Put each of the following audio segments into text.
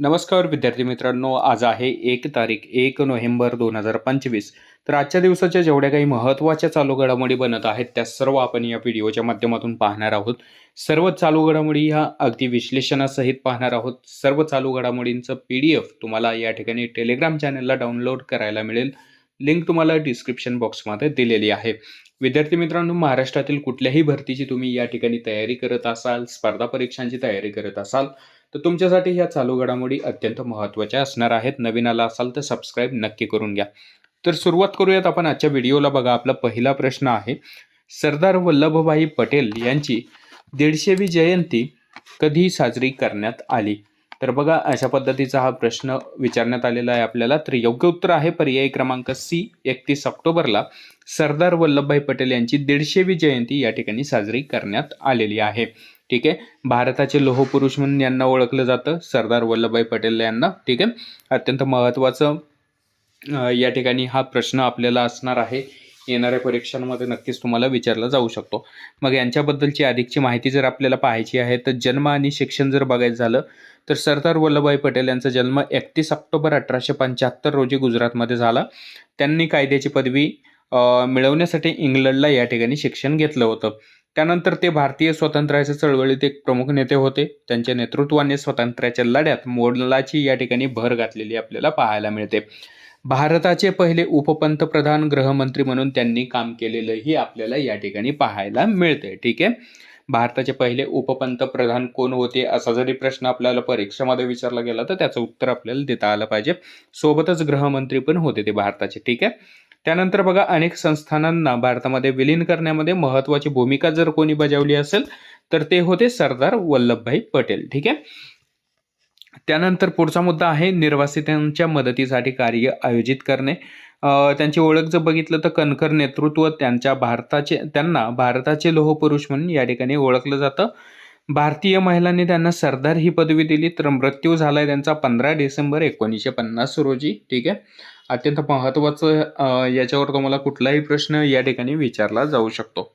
नमस्कार विद्यार्थी मित्रांनो. आज आहे एक तारीख एक नोव्हेंबर दोन हजार पंचवीस. तर आजच्या दिवसाच्या जेवढ्या काही महत्त्वाच्या चालू घडामोडी बनत आहेत त्या सर्व आपण या व्हिडिओच्या माध्यमातून पाहणार आहोत. सर्व चालू घडामोडी ह्या अगदी विश्लेषणासहित पाहणार आहोत. सर्व चालू घडामोडींचं पी डी एफ तुम्हाला या ठिकाणी टेलिग्राम चॅनलला डाउनलोड करायला मिळेल. लिंक तुम्हाला डिस्क्रिप्शन बॉक्समध्ये दिलेली आहे. विद्यार्थी मित्रांनो महाराष्ट्रातील कुठल्याही भरतीची तुम्ही या ठिकाणी तयारी करत असाल स्पर्धा परीक्षांची तयारी करत असाल तर तुमच्यासाठी ह्या चालू घडामोडी अत्यंत महत्त्वाच्या असणार आहेत. नवीन आला असाल तर सबस्क्राईब नक्की करून घ्या. तर सुरुवात करूयात आपण आजच्या व्हिडिओला. बघा आपला पहिला प्रश्न आहे सरदार वल्लभभाई पटेल यांची दीडशेवी जयंती कधी साजरी करण्यात आली? तर बघा अशा पद्धतीचा हा प्रश्न विचारण्यात आलेला आहे आपल्याला. तर योग्य उत्तर आहे पर्यायी क्रमांक सी एकतीस ऑक्टोबरला सरदार वल्लभभाई पटेल यांची दीडशेवी जयंती या ठिकाणी साजरी करण्यात आलेली आहे. ठीक आहे? भारताचे लोहपुरुष म्हणून यांना ओळखलं जातं सरदार वल्लभभाई पटेल यांना ठीक आहे? अत्यंत महत्त्वाचं या ठिकाणी हा प्रश्न आपल्याला असणार आहे. येणाऱ्या परीक्षांमध्ये नक्कीच तुम्हाला विचारला जाऊ शकतो. मग यांच्याबद्दलची अधिकची माहिती जर आपल्याला पाहायची आहे तर जन्म आणि शिक्षण जर बघायचं झालं तर सरदार वल्लभभाई पटेल यांचा जन्म एकतीस ऑक्टोबर अठराशे पंच्याहत्तर रोजी गुजरातमध्ये झाला. त्यांनी कायद्याची पदवी मिळवण्यासाठी इंग्लंडला या ठिकाणी शिक्षण घेतलं होतं. त्यानंतर ते भारतीय स्वातंत्र्याच्या चळवळीत एक प्रमुख नेते होते. त्यांच्या नेतृत्वाने स्वातंत्र्याच्या लढ्यात मोलाची या ठिकाणी भर घातलेली आपल्याला पाहायला मिळते. भारताचे पहिले उपपंतप्रधान गृहमंत्री म्हणून त्यांनी काम केलेलंही आपल्याला या ठिकाणी पाहायला मिळते. ठीक आहे? भारताचे पहिले उपपंतप्रधान कोण होते असा जरी प्रश्न आपल्याला परीक्षेमध्ये विचारला गेला तर त्याचं उत्तर आपल्याला देता आलं पाहिजे. सोबतच गृहमंत्री पण होते ते भारताचे. ठीक आहे? त्यानंतर बघा अनेक संस्थानांना भारतामध्ये विलीन करण्यामध्ये महत्त्वाची भूमिका जर कोणी बजावली असेल तर ते होते सरदार वल्लभभाई पटेल ठीक आहे? त्यानंतर पुढचा मुद्दा आहे निर्वासितांच्या मदतीसाठी कार्य आयोजित करणे. त्यांची ओळख जर बघितलं तर कणखर नेतृत्व त्यांच्या भारताचे त्यांना भारताचे लोहपुरुष म्हणून या ठिकाणी ओळखलं जातं. भारतीय महिलांनी त्यांना सरदार ही पदवी दिली तर मृत्यू झालाय त्यांचा पंधरा डिसेंबर एकोणीसशे पन्नास रोजी ठीक आहे? अत्यंत महत्त्वाचं याच्यावर तुम्हाला कुठलाही प्रश्न या ठिकाणी विचारला जाऊ शकतो.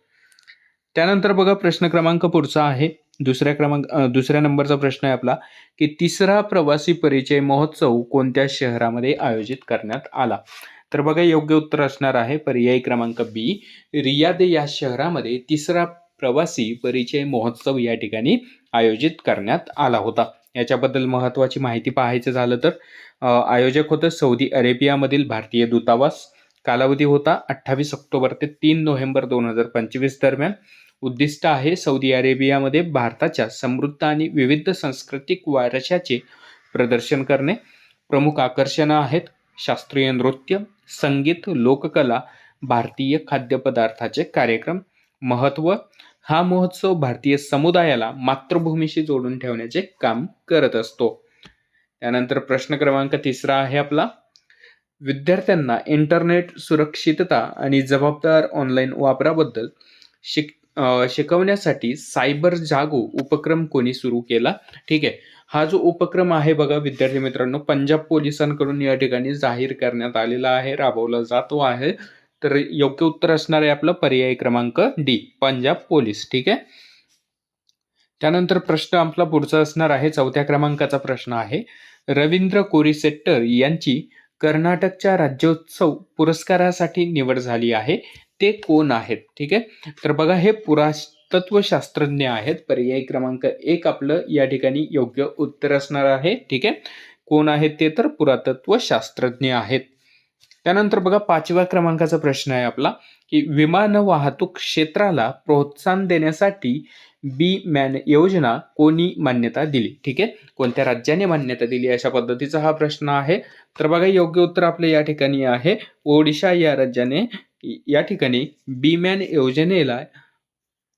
त्यानंतर बघा प्रश्न क्रमांक पुढचा आहे. दुसऱ्या क्रमांक दुसऱ्या नंबरचा प्रश्न आहे आपला की तिसरा प्रवासी परिचय महोत्सव कोणत्या शहरामध्ये आयोजित करण्यात आला? तर बघा योग्य उत्तर असणार आहे पर्यायी क्रमांक बी. रियाद या शहरामध्ये तिसरा प्रवासी परिचय महोत्सव या ठिकाणी आयोजित करण्यात आला होता. याच्याबद्दल महत्त्वाची माहिती पाहायचं झालं तर आयोजक होतं सौदी अरेबियामधील भारतीय दूतावास. कालावधी होता अठ्ठावीस ऑक्टोबर ते तीन नोव्हेंबर दोन हजार पंचवीस दरम्यान. उद्दिष्ट आहे सौदी अरेबियामध्ये भारताच्या समृद्ध आणि विविध सांस्कृतिक वारशाचे प्रदर्शन करणे. प्रमुख आकर्षणं आहेत शास्त्रीय नृत्य संगीत लोककला भारतीय खाद्यपदार्थाचे कार्यक्रम महत्त्व हा महोत्सव भारतीय समुदायाला मातृभूमीशी जोडून ठेवण्याचे काम करत असतो. त्यानंतर प्रश्न क्रमांक तिसरा आहे आपला. विद्यार्थ्यांना इंटरनेट सुरक्षितता आणि जबाबदार ऑनलाईन वापराबद्दल शिक शिकवण्यासाठी सायबर जागो उपक्रम कोणी सुरू केला? ठीक आहे. हा जो उपक्रम आहे बघा विद्यार्थी मित्रांनो पंजाब पोलिसांकडून या ठिकाणी जाहीर करण्यात आलेला आहे राबवला जातो आहे. तर योग्य उत्तर असणार आहे आपलं पर्यायी क्रमांक डी पंजाब पोलीस. ठीक आहे? त्यानंतर प्रश्न आपला पुढचा असणार आहे चौथ्या क्रमांकाचा प्रश्न आहे. रवींद्र कोरिसेट्टर यांची कर्नाटकच्या राज्योत्सव पुरस्कारासाठी निवड झाली आहे. ते कोण आहेत? ठीक आहे? तर बघा हे पुरातत्वशास्त्रज्ञ आहेत. पर्यायी क्रमांक एक आपलं या ठिकाणी योग्य उत्तर असणार आहे. ठीक आहे? कोण आहेत ते? तर पुरातत्व शास्त्रज्ञ आहेत. त्यानंतर बघा पाचव्या क्रमांकाचा प्रश्न आहे आपला की विमान वाहतूक क्षेत्राला प्रोत्साहन देण्यासाठी बी मॅन योजना कोणी मान्यता दिली? ठीक आहे? कोणत्या राज्याने मान्यता दिली? अशा पद्धतीचा हा प्रश्न आहे. तर बघा योग्य उत्तर आपलं या ठिकाणी आहे. ओडिशा या राज्याने या ठिकाणी बी मॅन योजनेला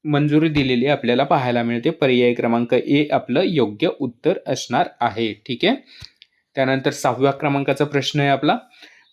मंजुरी दिलेली आपल्याला पाहायला मिळते. पर्याय क्रमांक ए आपलं योग्य उत्तर असणार आहे. ठीक आहे? त्यानंतर सहाव्या क्रमांकाचा प्रश्न आहे आपला.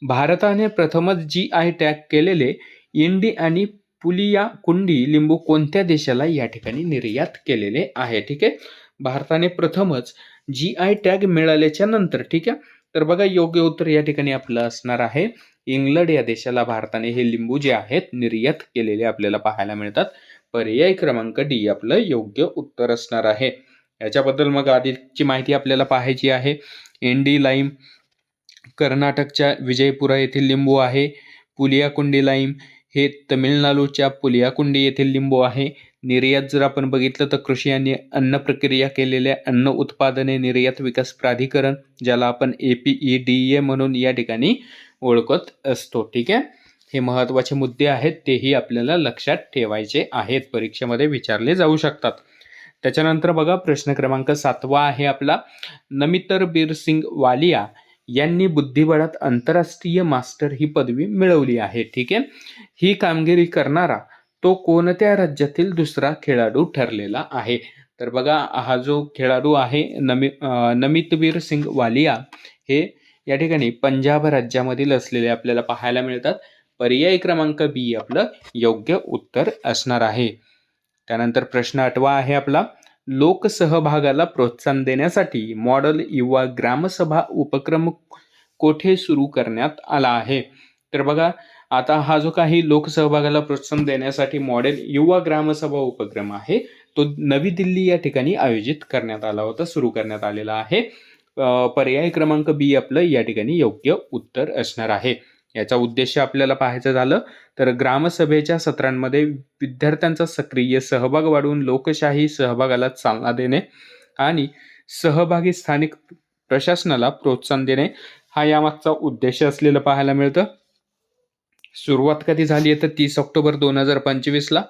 भारताने प्रथमच जी आय टॅग केलेले इंडी आणि पुलिया कुंडी लिंबू कोणत्या देशाला या ठिकाणी निर्यात केलेले आहे? ठीक आहे? भारताने प्रथमच जी आय टॅग मिळाल्याच्या नंतर ठीक आहे? तर बघा योग्य उत्तर या ठिकाणी आपलं असणार आहे. इंग्लंड या देशाला भारताने हे लिंबू जे आहेत निर्यात केलेले आपल्याला पाहायला मिळतात. पर्याय क्रमांक डी आपलं योग्य उत्तर असणार आहे. याच्याबद्दल मग आधीची माहिती आपल्याला पाहायची आहे. इंडी लाईम कर्नाटकच्या विजयपुरा येथील लिंबू आहे. पुलियाकुंडी लाईम हे तमिळनाडूच्या पुलियाकुंडी येथील लिंबू आहे. निर्यात जर आपण बघितलं तर कृषी आणि अन्न प्रक्रिया केलेल्या अन्न उत्पादने निर्यात विकास प्राधिकरण ज्याला आपण A P E D A म्हणून या ठिकाणी ओळखत असतो. ठीक आहे? हे महत्त्वाचे मुद्दे आहेत तेही आपल्याला लक्षात ठेवायचे आहेत. परीक्षेमध्ये विचारले जाऊ शकतात. त्याच्यानंतर बघा प्रश्न क्रमांक सातवा आहे आपला. नमितर बीर सिंग वालिया यांनी बुद्धिबळात आंतरराष्ट्रीय मास्टर ही पदवी मिळवली आहे ठीक आहे? ही कामगिरी करणारा तो कोणत्या राज्यातील दुसरा खेळाडू ठरलेला आहे? तर बघा हा जो खेळाडू आहे नमी नमितवीर सिंग वालिया हे या ठिकाणी पंजाब राज्यामधील असलेले आपल्याला पाहायला मिळतात. पर्याय क्रमांक बी आपलं योग्य उत्तर असणार आहे. त्यानंतर प्रश्न आठवा आहे आपला. लोकसहभागाला प्रोत्साहन देण्यासाठी मॉडेल युवा ग्रामसभा उपक्रम कोठे सुरू करण्यात आला आहे? तर बघा आता हा जो काही लोकसहभागाला प्रोत्साहन देण्यासाठी मॉडेल युवा ग्रामसभा उपक्रम आहे तो नवी दिल्ली या ठिकाणी आयोजित करण्यात आला होता सुरू करण्यात आलेला आहे. पर्याय क्रमांक बी आपलं या ठिकाणी योग्य उत्तर असणार आहे. याचा उद्देश आपल्याला पाहायचं झालं तर ग्रामसभेच्या सत्रांमध्ये विद्यार्थ्यांचा सक्रिय सहभाग वाढवून लोकशाही सहभागाला चालना देणे आणि सहभागी स्थानिक प्रशासनाला प्रोत्साहन देणे हा यामागचा उद्देश असलेलं पाहायला मिळतं. सुरुवात कधी झाली आहे तर तीस ऑक्टोबर दोन हजार पंचवीसला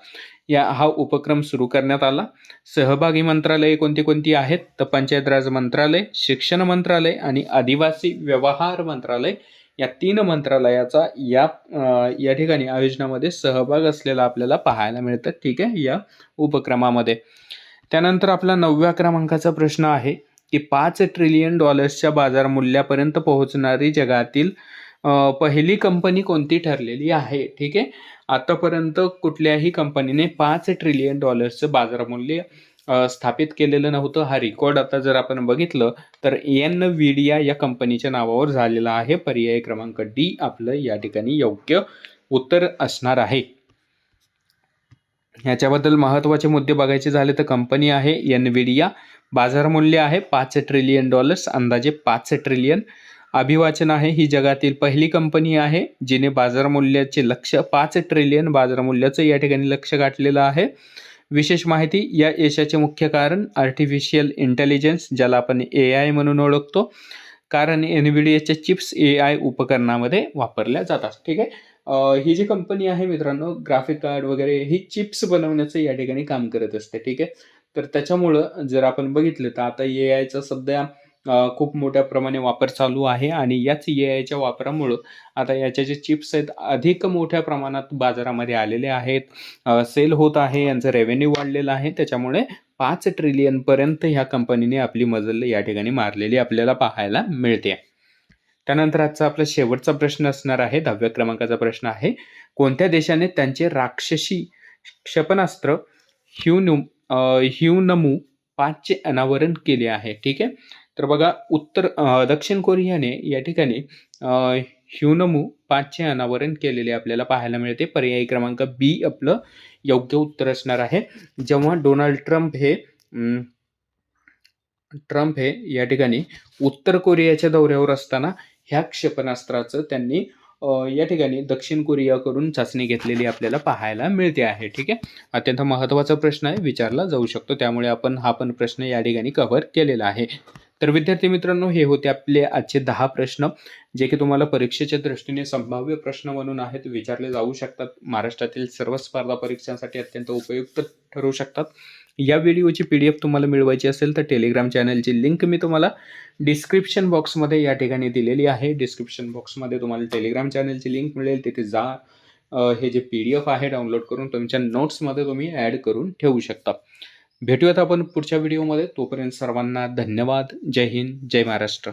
या हा उपक्रम सुरू करण्यात आला. सहभागी मंत्रालये कोणती कोणती आहेत? तर पंचायत राज मंत्रालय शिक्षण मंत्रालय आणि आदिवासी व्यवहार मंत्रालय या तीन मंत्रालयाचा या या ठिकाणी आयोजनामध्ये सहभाग असलेला आपल्याला पाहायला मिळतं. ठीक आहे? या उपक्रमामध्ये. त्यानंतर आपला नवव्या क्रमांकाचा प्रश्न आहे की पाच ट्रिलियन डॉलर्सच्या बाजार मूल्यापर्यंत पोहोचणारी जगातील पहिली कंपनी कोणती ठरलेली आहे? ठीक आहे? आतापर्यंत कुठल्याही कंपनीने पाच ट्रिलियन डॉलर्सचं बाजारमूल्य स्थापित केलेलं नव्हतं. हा रेकॉर्ड आता जर आपण बघितलं तर एन विडिया या कंपनीच्या नावावर झालेला आहे. पर्याय क्रमांक डी आपलं या ठिकाणी योग्य उत्तर असणार आहे. ह्याच्याबद्दल महत्त्वाचे मुद्दे बघायचे झाले तर कंपनी आहे एन विडिया बाजार मूल्य आहे पाच ट्रिलियन डॉलर्स अंदाजे पाच ट्रिलियन अभिवाचन आहे ही जगातील पहिली कंपनी आहे जिने बाजार मूल्याचे लक्ष पाच ट्रिलियन बाजार मूल्याचं या ठिकाणी लक्ष गाठलेलं आहे. विशेष माहिती या यशाचे मुख्य कारण आर्टिफिशियल इंटेलिजन्स ज्याला आपण ए आय म्हणून ओळखतो. कारण एनव्हीडीएच्या चिप्स ए आय उपकरणामध्ये वापरल्या जातात. ठीक आहे? ही जी कंपनी आहे मित्रांनो ग्राफिक कार्ड वगैरे ही चिप्स बनवण्याचं या ठिकाणी काम करत असते. ठीक आहे? तर त्याच्यामुळं जर आपण बघितलं तर आता ए आयचा सध्या खूप मोठ्या प्रमाणे वापर चालू आहे आणि याच ए आयच्या वापरामुळं आता याच्या जे चिप्स आहेत अधिक मोठ्या प्रमाणात बाजारामध्ये आलेले आहेत. सेल होत आहे यांचं रेव्हेन्यू वाढलेलं आहे. त्याच्यामुळे पाच ट्रिलियनपर्यंत ह्या कंपनीने आपली मजल या ठिकाणी मारलेली आपल्याला पाहायला मिळते. त्यानंतर आजचा आपला शेवटचा प्रश्न असणार आहे दहाव्या क्रमांकाचा प्रश्न आहे. कोणत्या देशाने त्यांचे राक्षसी क्षेपणास्त्र ह्युनु ह्युनमू पाचचे अनावरण केले आहे? ठीक आहे. तर बघा उत्तर दक्षिण कोरियाने या ठिकाणी ह्युनमू पाचचे अनावरण केलेले आपल्याला पाहायला मिळते. पर्यायी क्रमांक बी आपलं योग्य उत्तर असणार आहे. जेव्हा डोनाल्ड ट्रम्प हे ट्रम्प हे या ठिकाणी उत्तर कोरियाच्या दौऱ्यावर असताना ह्या क्षेपणास्त्राचं त्यांनी या ठिकाणी दक्षिण कोरियाकडून चाचणी घेतलेली आपल्याला पाहायला मिळते आहे. ठीक आहे? अत्यंत महत्त्वाचा प्रश्न आहे. विचारला जाऊ शकतो. त्यामुळे आपण हा पण प्रश्न या ठिकाणी कव्हर केलेला आहे. तर विद्यार्थी मित्रांनो हे होते आपले आजचे दहा प्रश्न जे की तुम्हाला परीक्षेच्या दृष्टीने संभाव्य प्रश्न म्हणून आहेत विचारले जाऊ शकतात. महाराष्ट्रातील सर्व स्पर्धा परीक्षांसाठी अत्यंत उपयुक्त ठरू शकतात. या व्हिडिओची पी डी एफ तुम्हाला मिळवायची असेल तर टेलिग्राम चॅनलची लिंक मी तुम्हाला डिस्क्रिप्शन बॉक्समध्ये या ठिकाणी दिलेली आहे. डिस्क्रिप्शन बॉक्समध्ये तुम्हाला टेलिग्राम चॅनलची लिंक मिळेल. तिथे जा हे जे पी डी एफ आहे डाउनलोड करून तुमच्या नोट्समध्ये तुम्ही ॲड करून ठेवू शकता. भेटूयात आपण पुढच्या व्हिडिओमध्ये. तोपर्यंत सर्वांना धन्यवाद. जय हिंद. जय महाराष्ट्र.